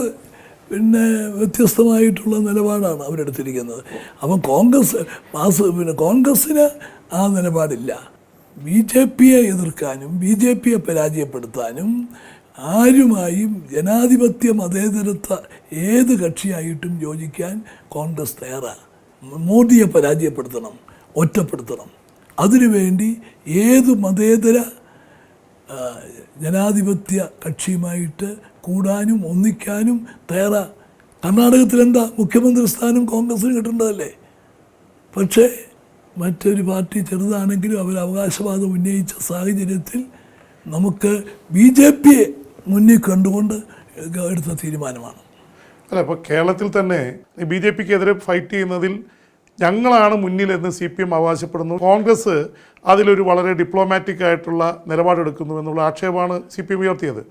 പിന്നെ വ്യത്യസ്തമായിട്ടുള്ള നിലപാടാണ് അവരെടുത്തിരിക്കുന്നത്. അപ്പം കോൺഗ്രസ് മാസ് പിന്നെ കോൺഗ്രസ്സിന് ആ നിലപാടില്ല. ബി ജെ പിയെ എതിർക്കാനും ബി ജെ പിയെ പരാജയപ്പെടുത്താനും ആരുമായും ജനാധിപത്യ മതേതരത്വ ഏത് കക്ഷിയായിട്ടും യോജിക്കാൻ കോൺഗ്രസ് തയ്യാറാണ് മോദിയെ പരാജയപ്പെടുത്തണം ഒറ്റപ്പെടുത്തണം. അതിനുവേണ്ടി ഏത് മതേതര ജനാധിപത്യ കക്ഷിയുമായിട്ട് കൂടാനും ഒന്നിക്കാനും തയ്യാറാ. കർണാടകത്തിൽ എന്താ മുഖ്യമന്ത്രി സ്ഥാനം കോൺഗ്രസ്സിന് കിട്ടേണ്ടതല്ലേ? പക്ഷേ മറ്റൊരു പാർട്ടി ചെറുതാണെങ്കിലും അവർ അവകാശവാദം ഉന്നയിച്ച സാഹചര്യത്തിൽ നമുക്ക് ബി ജെ പിയെ മുന്നിൽ കണ്ടുകൊണ്ട് എടുത്ത തീരുമാനമാണ്.
അല്ല ഇപ്പോൾ കേരളത്തിൽ തന്നെ ബി ജെ പിക്കെതിരെ ഫൈറ്റ് ചെയ്യുന്നതിൽ ഞങ്ങളാണ് മുന്നിലെന്ന് സി പി എം അവകാശപ്പെടുന്നു. കോൺഗ്രസ് അതിലൊരു വളരെ ഡിപ്ലോമാറ്റിക് ആയിട്ടുള്ള നിലപാടെടുക്കുന്നു എന്നുള്ള ആക്ഷേപമാണ് സി പി എം ഉയർത്തിയത്.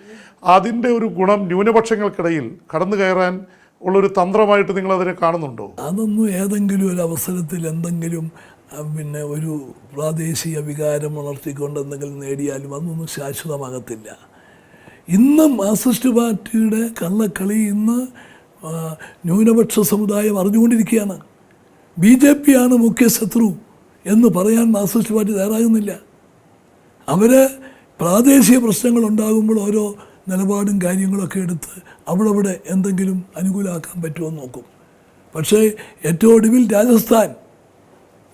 അതിന്റെ ഒരു ഗുണം ന്യൂനപക്ഷങ്ങൾക്കിടയിൽ കടന്നു കയറാൻ ഉള്ളൊരു തന്ത്രമായിട്ട് നിങ്ങൾ അതിനെ കാണുന്നുണ്ടോ?
അതൊന്നും ഏതെങ്കിലും ഒരു അവസരത്തിൽ എന്തെങ്കിലും പിന്നെ ഒരു പ്രാദേശിക വികാരം വളർത്തിക്കൊണ്ട് എന്തെങ്കിലും നേടിയാലും അതൊന്നും ശാശ്വതമാകത്തില്ല. ഇന്ന് മാർസിസ്റ്റ് പാർട്ടിയുടെ കള്ളക്കളി ഇന്ന് ന്യൂനപക്ഷ സമുദായം അറിഞ്ഞുകൊണ്ടിരിക്കുകയാണ്. ബി ജെ പി ആണ് മുഖ്യ ശത്രു എന്ന് പറയാൻ മാർക്സിസ്റ്റ് പാർട്ടി തയ്യാറാകുന്നില്ല. അവർ പ്രാദേശിക പ്രശ്നങ്ങൾ ഉണ്ടാകുമ്പോൾ ഓരോ നിലപാടും കാര്യങ്ങളൊക്കെ എടുത്ത് അവിടെ അവിടെ എന്തെങ്കിലും അനുകൂലമാക്കാൻ പറ്റുമോ എന്ന് നോക്കും. പക്ഷേ ഏറ്റവും ഒടുവിൽ രാജസ്ഥാൻ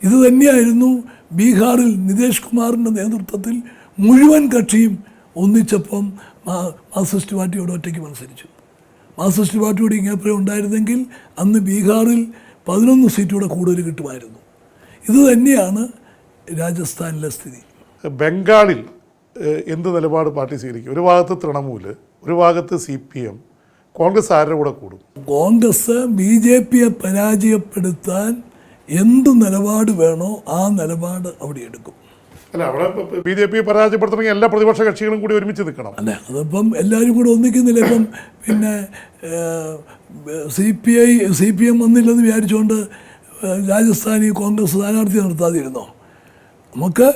ഇത് തന്നെയായിരുന്നു ബീഹാറിൽ നിതീഷ് കുമാറിന്റെ നേതൃത്വത്തിൽ മുഴുവൻ കക്ഷിയും ഒന്നിച്ചപ്പം മാ- മാർക്സിസ്റ്റ് പാർട്ടിയോട് ഒറ്റയ്ക്ക് മത്സരിച്ചു. മാർക്സിസ്റ്റ് പാർട്ടിയോട് ഇങ്ങനെ ഉണ്ടായിരുന്നെങ്കിൽ അന്ന് ബീഹാറിൽ പതിനൊന്ന് സീറ്റൂടെ കൂടുതൽ കിട്ടുമായിരുന്നു. ഇത് തന്നെയാണ് രാജസ്ഥാനിലെ സ്ഥിതി.
ബംഗാളിൽ എന്ത് നിലപാട് പാർട്ടി സ്വീകരിക്കും? ഒരു ഭാഗത്ത് തൃണമൂൽ ഒരു ഭാഗത്ത് സി പി എം കോൺഗ്രസ് ആരുടെ കൂടെ കൂടും?
കോൺഗ്രസ് ബി ജെ പിയെ പരാജയപ്പെടുത്താൻ എന്ത് നിലപാട് വേണോ ആ നിലപാട് അവിടെ എടുക്കും.
അല്ല അവിടെ ബി ജെ പി പരാജയപ്പെടുത്തണമെങ്കിൽ എല്ലാ പ്രതിപക്ഷ കക്ഷികളും കൂടി ഒരുമിച്ച് നിൽക്കണം.
അല്ല അതിപ്പം എല്ലാവരും കൂടെ ഒന്നിക്കുന്നില്ല. ഇപ്പം പിന്നെ C P I C P M വന്നില്ലെന്ന് വിചാരിച്ചുകൊണ്ട് രാജസ്ഥാനി കോൺഗ്രസ് സ്ഥാനാർത്ഥി നിർത്താതിരുന്നോ? നമുക്ക്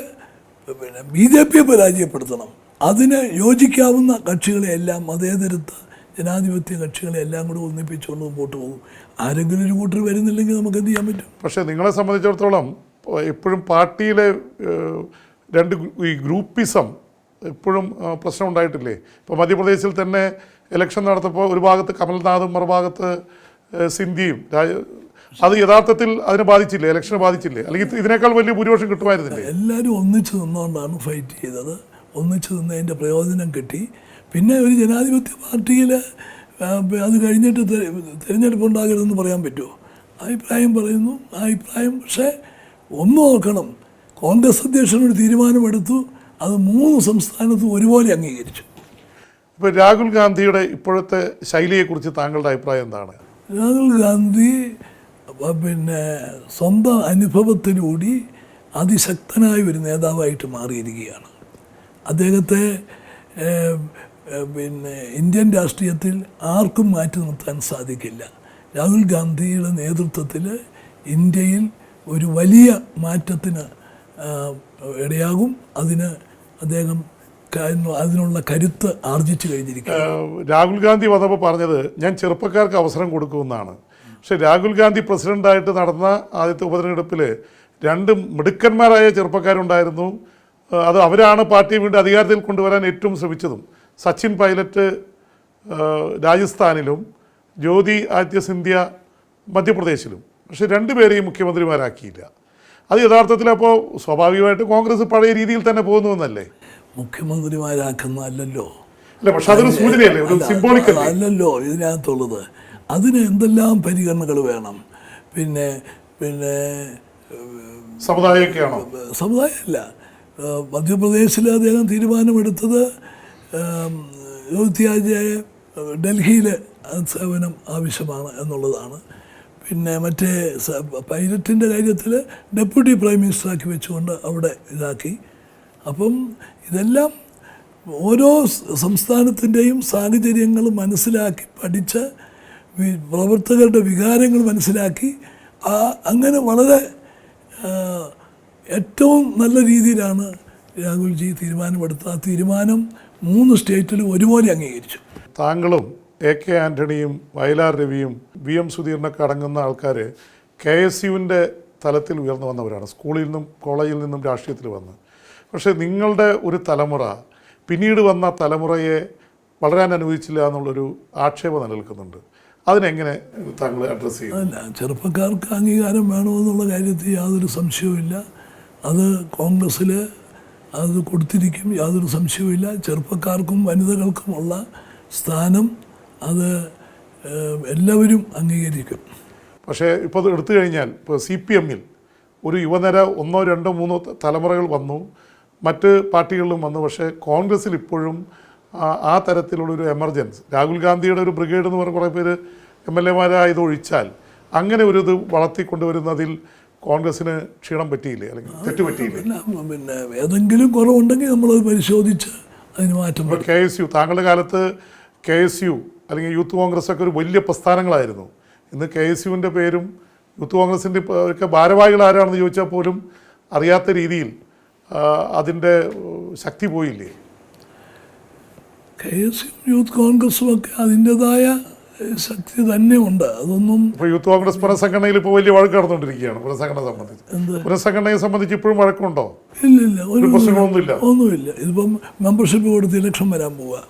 പിന്നെ ബി ജെ പിയെ പരാജയപ്പെടുത്തണം. അതിന് യോജിക്കാവുന്ന കക്ഷികളെയെല്ലാം മതേതരത്ത് ജനാധിപത്യ കക്ഷികളെ എല്ലാം കൂടെ ഒന്നിപ്പിച്ചുകൊണ്ട് മുമ്പോട്ട് പോകും. ആരെങ്കിലും ഒരു കൂട്ടർ വരുന്നില്ലെങ്കിൽ നമുക്ക് എന്ത് ചെയ്യാൻ പറ്റും?
പക്ഷേ നിങ്ങളെ സംബന്ധിച്ചിടത്തോളം എപ്പോഴും പാർട്ടിയിലെ രണ്ട് ഈ ഗ്രൂപ്പിസം എപ്പോഴും പ്രശ്നം ഉണ്ടായിട്ടില്ലേ? ഇപ്പോൾ മധ്യപ്രദേശിൽ തന്നെ ഇലക്ഷൻ നടത്തപ്പോൾ ഒരു ഭാഗത്ത് കമൽനാഥും മറുഭാഗത്ത് സിന്ധിയും. അത് യഥാർത്ഥത്തിൽ അതിനെ ബാധിച്ചില്ലേ? ഇലക്ഷനെ ബാധിച്ചില്ലേ? അല്ലെങ്കിൽ ഇതിനേക്കാൾ വലിയ ഭൂരിപക്ഷം കിട്ടുമായിരുന്നില്ലേ?
എല്ലാവരും ഒന്നിച്ചു നിന്നുകൊണ്ടാണ് ഫൈറ്റ് ചെയ്തത്. ഒന്നിച്ചു നിന്നതിന്റെ പ്രയോജനം കിട്ടി. പിന്നെ ഒരു ജനാധിപത്യ പാർട്ടിയിൽ അത് കഴിഞ്ഞിട്ട് തിരഞ്ഞെടുപ്പ് ഉണ്ടാകരുതെന്ന് പറയാൻ പറ്റുമോ? അഭിപ്രായം പറയുന്നു. അഭിപ്രായം പക്ഷേ ഒന്ന് നോക്കണം കോൺഗ്രസ് അധ്യക്ഷൻ ഒരു തീരുമാനമെടുത്തു. അത് മൂന്ന് സംസ്ഥാനത്തും ഒരുപോലെ അംഗീകരിച്ചു.
ഇപ്പോൾ രാഹുൽ ഗാന്ധിയുടെ ഇപ്പോഴത്തെ ശൈലിയെക്കുറിച്ച് താങ്കളുടെ അഭിപ്രായം എന്താണ്?
രാഹുൽ ഗാന്ധി പിന്നെ സ്വന്തം അനുഭവത്തിലൂടി അതിശക്തനായ ഒരു നേതാവായിട്ട് മാറിയിരിക്കുകയാണ്. അദ്ദേഹത്തെ പിന്നെ ഇന്ത്യൻ രാഷ്ട്രീയത്തിൽ ആർക്കും മാറ്റി നിർത്താൻ സാധിക്കില്ല. രാഹുൽ ഗാന്ധിയുടെ നേതൃത്വത്തിൽ ഇന്ത്യയിൽ ഒരു വലിയ മാറ്റത്തിന് ഇടയാകും. അതിന് അദ്ദേഹം അതിനുള്ള കരുത്ത് ആർജിച്ചു കഴിഞ്ഞിരിക്കുക
രാഹുൽ ഗാന്ധി വന്നപ്പോൾ പറഞ്ഞത് ഞാൻ ചെറുപ്പക്കാർക്ക് അവസരം കൊടുക്കുമെന്നാണ്. പക്ഷെ രാഹുൽ ഗാന്ധി പ്രസിഡന്റായിട്ട് നടന്ന ആദ്യത്തെ ഉപതെരഞ്ഞെടുപ്പിൽ രണ്ട് മിടുക്കന്മാരായ ചെറുപ്പക്കാരുണ്ടായിരുന്നു. അത് അവരാണ് പാർട്ടിയെ വീണ്ടും അധികാരത്തിൽ കൊണ്ടുവരാൻ ഏറ്റവും ശ്രമിച്ചതും. സച്ചിൻ പൈലറ്റ് രാജസ്ഥാനിലും ജ്യോതി ആദിത്യ സിന്ധ്യ മധ്യപ്രദേശിലും. പക്ഷെ രണ്ടുപേരെയും മുഖ്യമന്ത്രിമാരാക്കിയില്ല. അത് യഥാർത്ഥത്തിൽ അപ്പോൾ സ്വാഭാവികമായിട്ട് കോൺഗ്രസ് പഴയ രീതിയിൽ തന്നെ പോകുന്നുവെന്നല്ലേ
അല്ലല്ലോ
അല്ല പക്ഷെ അതൊരു സൂചനയല്ലേ ഒരു സിംബോളിക് അല്ലേ?
അല്ലല്ലോ ഇതിനകത്തുള്ളത്. അതിന് എന്തെല്ലാം പരിഗണനകൾ വേണം? പിന്നെ പിന്നെ
സമുദായമൊക്കെയാണോ?
സമുദായമല്ല. മധ്യപ്രദേശിൽ അദ്ദേഹം തീരുമാനമെടുത്തത് ജ്യോതിയാജയെ ഡൽഹിയിൽ സേവനം ആവശ്യമാണ് എന്നുള്ളതാണ്. പിന്നെ മറ്റേ പൈലറ്റിന്റെ കാര്യത്തിൽ ഡെപ്യൂട്ടി പ്രൈം മിനിസ്റ്ററാക്കി വെച്ചുകൊണ്ട് അവിടെ ഇതാക്കി. അപ്പം ഇതെല്ലാം ഓരോ സംസ്ഥാനത്തിന്റെയും സാഹചര്യങ്ങൾ മനസ്സിലാക്കി പഠിച്ച് പ്രവർത്തകരുടെ വികാരങ്ങൾ മനസ്സിലാക്കി ആ അങ്ങനെ വളരെ ഏറ്റവും നല്ല രീതിയിലാണ് രാഹുൽജി തീരുമാനമെടുത്തത്. ആ തീരുമാനം മൂന്ന് സ്റ്റേറ്റിലും ഒരുപോലെ അംഗീകരിച്ചു.
താങ്കളും എ കെ ആന്റണിയും വയലാർ രവിയും വി എം സുധീറിനൊക്കെ അടങ്ങുന്ന ആൾക്കാർ കെ എസ് യുവിന്റെ തലത്തിൽ ഉയർന്നു വന്നവരാണ്. സ്കൂളിൽ നിന്നും കോളേജിൽ നിന്നും രാഷ്ട്രീയത്തിൽ വന്ന്. പക്ഷേ നിങ്ങളുടെ ഒരു തലമുറ പിന്നീട് വന്ന തലമുറയെ വളരാൻ അനുവദിച്ചില്ല എന്നുള്ളൊരു ആക്ഷേപം നിലനിൽക്കുന്നുണ്ട്. അതിനെങ്ങനെ താങ്കൾ അഡ്രസ്സ് ചെയ്യും
അല്ല ചെറുപ്പക്കാർക്ക് അംഗീകാരം വേണമെന്നുള്ള കാര്യത്തിൽ യാതൊരു സംശയവുമില്ല. അത് കോൺഗ്രസ്സിൽ അത് കൊടുത്തിരിക്കും യാതൊരു സംശയവുമില്ല. ചെറുപ്പക്കാർക്കും വനിതകൾക്കുമുള്ള സ്ഥാനം അത് എല്ലാവരും അംഗീകരിക്കും.
പക്ഷേ ഇപ്പോൾ അത് എടുത്തു കഴിഞ്ഞാൽ ഇപ്പോൾ സി പി എമ്മിൽ ഒരു യുവനിര ഒന്നോ രണ്ടോ മൂന്നോ തലമുറകൾ വന്നു. മറ്റ് പാർട്ടികളിലും വന്നു. പക്ഷേ കോൺഗ്രസ്സിൽ ഇപ്പോഴും ആ- തരത്തിലുള്ളൊരു എമർജൻസ്. രാഹുൽ ഗാന്ധിയുടെ ഒരു ബ്രിഗേഡ് എന്ന് പറഞ്ഞ കുറേ പേര് എം എൽ എമാരായത് ഒഴിച്ചാൽ അങ്ങനെ ഒരു ഇത് വളർത്തിക്കൊണ്ടുവരുന്നതിൽ കോൺഗ്രസ്സിന് ക്ഷീണം പറ്റിയില്ലേ? അല്ലെങ്കിൽ തെറ്റ് പറ്റിയില്ലേ
പിന്നെ ഏതെങ്കിലും കുറവുണ്ടെങ്കിൽ നമ്മളത് പരിശോധിച്ച് അതിന് മാറ്റം
കെ എസ് യു താങ്കളുടെ കാലത്ത് കെ എസ് യു അല്ലെങ്കിൽ യൂത്ത് കോൺഗ്രസ് ഒക്കെ ഒരു വലിയ പ്രസ്ഥാനങ്ങളായിരുന്നു. ഇന്ന് കെ എസ് യുവിന്റെ പേരും യൂത്ത് കോൺഗ്രസിന്റെ ഒക്കെ ഭാരവാഹികൾ ആരാണെന്ന് ചോദിച്ചാൽ പോലും അറിയാത്ത രീതിയിൽ അതിന്റെ ശക്തി പോയില്ലേ?
കെ എസ് യു യൂത്ത് കോൺഗ്രസും ഒക്കെ അതിന്റെതായ ശക്തി തന്നെ ഉണ്ട്. അതൊന്നും
ഇപ്പോൾ യൂത്ത് കോൺഗ്രസ് പുനഃസംഘടനയിൽ ഇപ്പോൾ വലിയ വഴക്ക് നടന്നുകൊണ്ടിരിക്കുകയാണ് പുനഃസംഘടന സംബന്ധിച്ച്. പുനഃസംഘടനയെ സംബന്ധിച്ച് ഇപ്പോഴും വഴക്കുണ്ടോ?
ഇല്ല ഇല്ല. ഒരു
പ്രശ്നങ്ങളൊന്നുമില്ല.
ഒന്നുമില്ല. ഇതിപ്പം മെമ്പർഷിപ്പ് കൊടുത്ത് ഇലക്ഷൻ വരാൻ പോവുക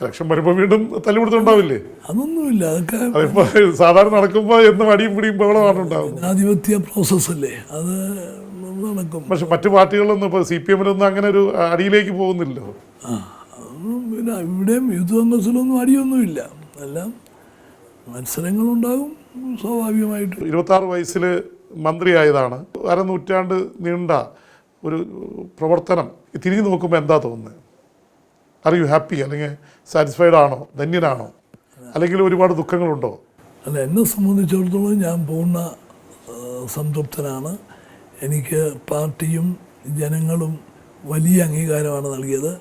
ഇലക്ഷൻ വരുമ്പോൾ വീണ്ടും തല്ലുപിടുത്തുണ്ടാവില്ലേ
അതൊന്നുമില്ല. അതൊക്കെ
അതിപ്പോൾ സാധാരണ നടക്കുമ്പോൾ എന്നും അടിയും പിടിയും ബഹളമാണ് ഉണ്ടാകുന്നത്
ജനാധിപത്യ പ്രോസസ്സല്ലേ അത് നടക്കും
പക്ഷെ മറ്റു പാർട്ടികളൊന്നും ഇപ്പോൾ സി പി എമ്മിലൊന്നും അങ്ങനെ ഒരു അടിയിലേക്ക് പോകുന്നില്ലല്ലോ?
പിന്നെ ഇവിടെയും യൂത്ത് കോൺഗ്രസിലൊന്നും അടിയൊന്നുമില്ല. എല്ലാം മത്സരങ്ങളുണ്ടാകും സ്വാഭാവികമായിട്ട്.
ഇരുപത്താറ് വയസ്സിൽ മന്ത്രിയായതാണ്. അരനൂറ്റാണ്ട് നീണ്ട ഒരു പ്രവർത്തനം. തിരിഞ്ഞു നോക്കുമ്പോൾ എന്താ തോന്നുന്നത് ആർ യു ഹാപ്പി അല്ലെങ്കിൽ സാറ്റിസ്ഫൈഡ് ആണോ? ധന്യനാണോ? അല്ലെങ്കിൽ ഒരുപാട് ദുഃഖങ്ങളുണ്ടോ?
അല്ല എന്നെ സംബന്ധിച്ചിടത്തോളം ഞാൻ പൂർണ സംതൃപ്തനാണ്. എനിക്ക് പാർട്ടിയും ജനങ്ങളും വലിയ അംഗീകാരമാണ് നൽകിയത്.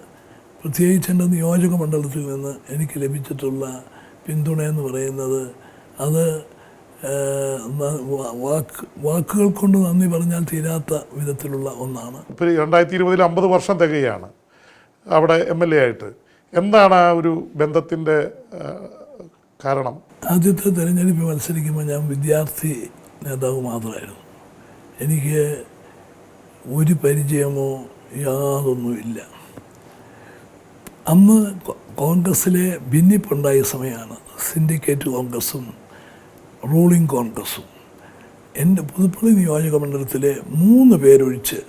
പ്രത്യേകിച്ച് എന്റെ നിയോജക മണ്ഡലത്തിൽ നിന്ന് എനിക്ക് ലഭിച്ചിട്ടുള്ള പിന്തുണ എന്ന് പറയുന്നത് അത് വാക്ക് വാക്കുകൾ കൊണ്ട് നന്ദി പറഞ്ഞാൽ തീരാത്ത വിധത്തിലുള്ള ഒന്നാണ്.
ഇപ്പോൾ രണ്ടായിരത്തി ഇരുപതിൽ അമ്പത് വർഷം തികയാണ് അവിടെ എം എൽ എ ആയിട്ട്. എന്താണ് ആ ഒരു ബന്ധത്തിന്റെ കാരണം?
ആദ്യത്തെ തിരഞ്ഞെടുപ്പ് മത്സരിക്കുമ്പോൾ ഞാൻ വിദ്യാർത്ഥി നേതാവ് മാത്രമായിരുന്നു. എനിക്ക് ഒരു പരിചയമോ യാതൊന്നുമില്ല. അന്ന് കോൺഗ്രസ്സിലെ ഭിന്നിപ്പുണ്ടായ സമയമാണ് സിൻഡിക്കേറ്റ് കോൺഗ്രസ്സും റൂളിംഗ് കോൺഗ്രസ്സും എന്റെ പുതുപ്പള്ളി നിയോജക മണ്ഡലത്തിലെ മൂന്ന് പേരൊഴിച്ച്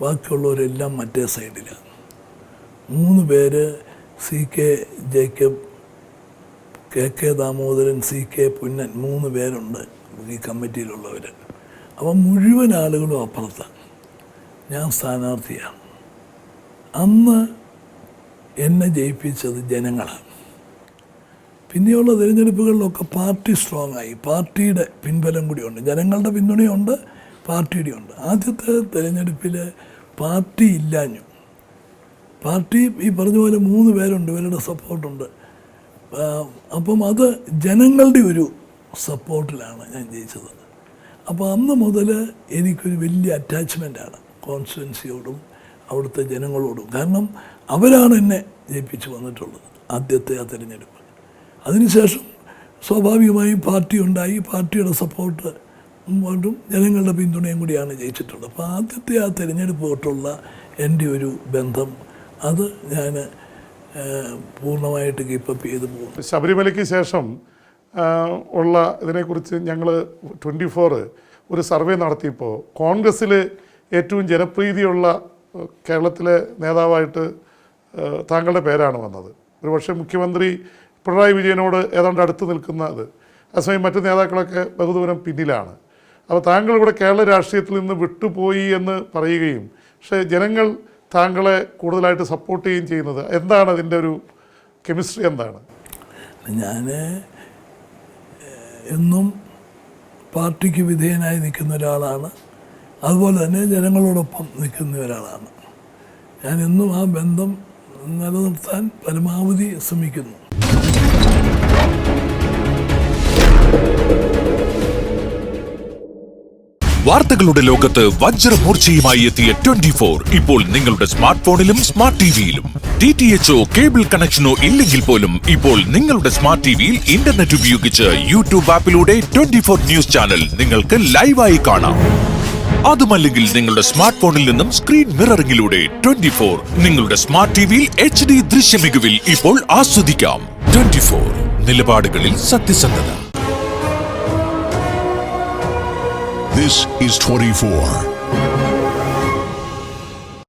ബാക്കിയുള്ളവരെല്ലാം മറ്റേ സൈഡിലാണ് മൂന്ന് പേര് C K Jacob K K Damodaran C K Punnen മൂന്ന് പേരുണ്ട് ഈ കമ്മിറ്റിയിലുള്ളവർ അപ്പം മുഴുവൻ ആളുകളും അപ്പുറത്താണ് ഞാൻ സ്ഥാനാർത്ഥിയാണ്. അന്ന് എന്നെ ജയിപ്പിച്ചത് ജനങ്ങളാണ്. പിന്നെയുള്ള തിരഞ്ഞെടുപ്പുകളിലൊക്കെ പാർട്ടി സ്ട്രോങ് ആയി പാർട്ടിയുടെ പിൻബലം കൂടിയുണ്ട്. ജനങ്ങളുടെ പിന്തുണയുണ്ട് പാർട്ടിയുടെ ഉണ്ട് ആദ്യത്തെ തിരഞ്ഞെടുപ്പിൽ പാർട്ടി ഇല്ലാഞ്ഞു. പാർട്ടി ഈ പറഞ്ഞ പോലെ മൂന്ന് പേരുണ്ട് ഇവരുടെ സപ്പോർട്ടുണ്ട്. അപ്പം അത് ജനങ്ങളുടെ ഒരു സപ്പോർട്ടിലാണ് ഞാൻ ജയിച്ചത്. അപ്പോൾ അന്ന് മുതൽ എനിക്കൊരു വലിയ അറ്റാച്ച്മെന്റാണ് കോൺസ്റ്റുവൻസിയോടും അവിടുത്തെ ജനങ്ങളോടും. കാരണം അവരാണ് എന്നെ ജയിപ്പിച്ചു വന്നിട്ടുള്ളത് ആദ്യത്തെ ആ തിരഞ്ഞെടുപ്പ്. അതിനുശേഷം സ്വാഭാവികമായും പാർട്ടി ഉണ്ടായി. പാർട്ടിയുടെ സപ്പോർട്ട് കൊണ്ടും ജനങ്ങളുടെ പിന്തുണയും കൂടിയാണ് ജയിച്ചിട്ടുള്ളത്. അപ്പോൾ ആദ്യത്തെ ആ തിരഞ്ഞെടുപ്പ് തൊട്ടുള്ള എന്റെ ഒരു ബന്ധം അത് ഞാൻ പൂർണമായിട്ട് കീപ്പപ്പ് ചെയ്തു പോകും
ശബരിമലയ്ക്ക് ശേഷം ഉള്ള ഇതിനെക്കുറിച്ച് ഞങ്ങൾ ട്വന്റി ഫോറ് ഒരു സർവേ നടത്തിയപ്പോൾ കോൺഗ്രസ്സിൽ ഏറ്റവും ജനപ്രീതിയുള്ള കേരളത്തിലെ നേതാവായിട്ട് താങ്കളുടെ പേരാണ് വന്നത്. ഒരുപക്ഷെ മുഖ്യമന്ത്രി പിണറായി വിജയനോട് ഏതാണ്ട് അടുത്ത് നിൽക്കുന്നത് അതേസമയം മറ്റ് നേതാക്കളൊക്കെ ബഹുദൂരം പിന്നിലാണ്. അപ്പോൾ താങ്കൾ ഇവിടെ കേരള രാഷ്ട്രീയത്തിൽ നിന്ന് വിട്ടുപോയി എന്ന് പറയുകയും പക്ഷേ ജനങ്ങൾ താങ്കളെ കൂടുതലായിട്ട് സപ്പോർട്ട് ചെയ്യുകയും ചെയ്യുന്നത് എന്താണ് അതിന്റെ ഒരു കെമിസ്ട്രി എന്താണ്?
ഞാൻ എന്നും പാർട്ടിക്ക് വിധേയനായി നിൽക്കുന്ന ഒരാളാണ്. അതുപോലെ തന്നെ ജനങ്ങളോടൊപ്പം നിൽക്കുന്ന ഒരാളാണ്. ഞാൻ എന്നും ആ ബന്ധം നിലനിർത്താൻ പരമാവധി ശ്രമിക്കുന്നു.
വാർത്തകളുടെ ലോകത്ത് വജ്രമൂർച്ചയുമായി എത്തിയ ട്വന്റി ഫോർ. ഇപ്പോൾ നിങ്ങളുടെ സ്മാർട്ട് ഫോണിലും സ്മാർട്ട് ടിവിയിലും ഡി ടി എച്ച്ഒ കേബിൾ കണക്ഷനോ ഇല്ലെങ്കിൽ പോലും ഇപ്പോൾ നിങ്ങളുടെ സ്മാർട്ട് ടിവിയിൽ ഇന്റർനെറ്റ് ഉപയോഗിച്ച് യൂട്യൂബ് ആപ്പിലൂടെ ട്വന്റി ഫോർ ന്യൂസ് ചാനൽ നിങ്ങൾക്ക് ലൈവായി കാണാം. അതുമല്ലെങ്കിൽ നിങ്ങളുടെ സ്മാർട്ട് ഫോണിൽ നിന്നും സ്ക്രീൻ മിററിംഗിലൂടെ ട്വന്റി ഫോർ നിങ്ങളുടെ സ്മാർട്ട് ടിവിയിൽ എച്ച് ഡി ദൃശ്യമികവിൽ ഇപ്പോൾ ആസ്വദിക്കാം. ട്വന്റി ഫോർ നിലപാടുകളിൽ സത്യസന്ധത.
This is 24.